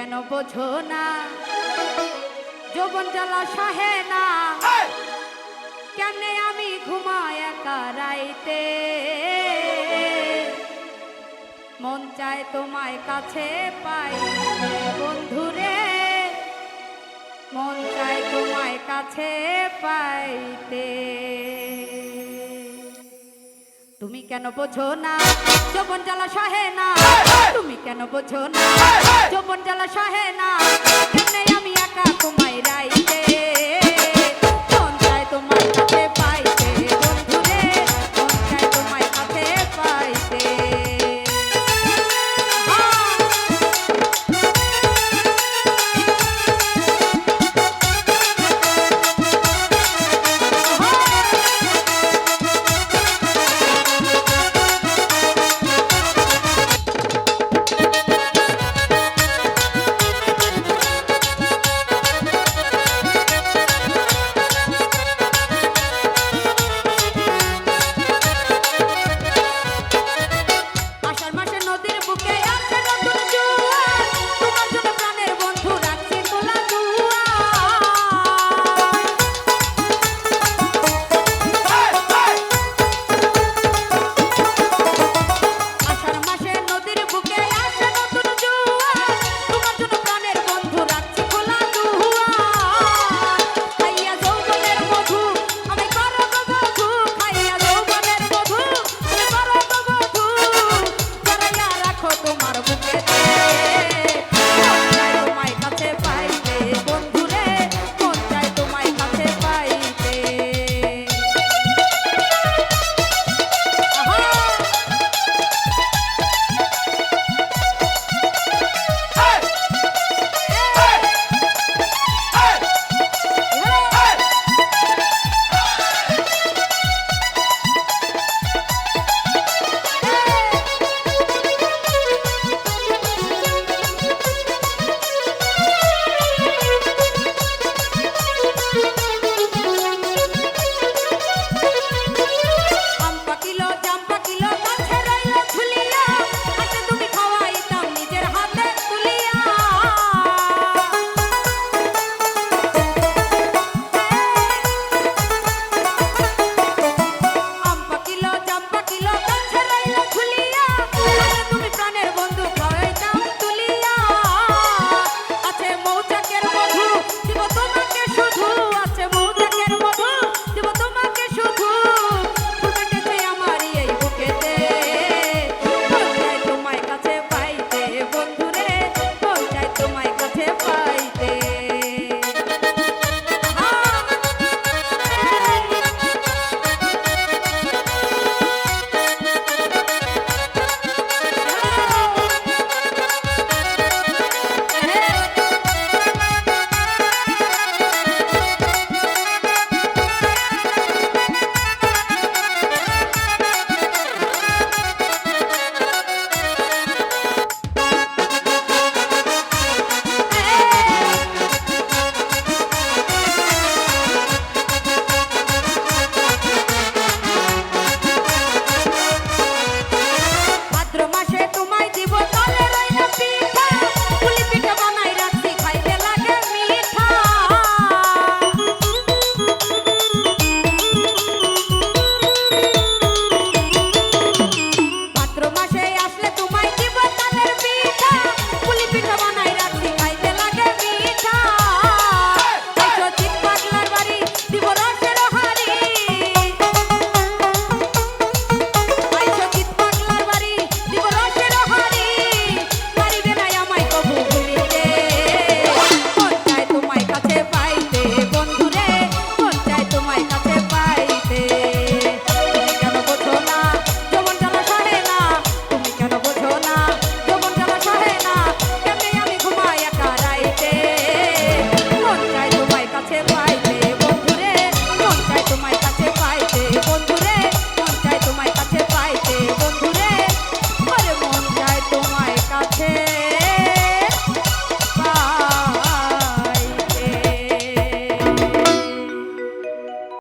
কেন বোঝো না? যৌবন জ্বালা সাহে না। কেমনে আমি ঘুমায় একা রাইতে? মন চায় তোমায় কাছে পাই। বন্ধুরে মন চায় তোমায় কাছে পাইতে। কেন বোঝো না? যৌবন জ্বালা সহে না। তুমি কেন বোঝো না? যৌবন জ্বালা সহে না।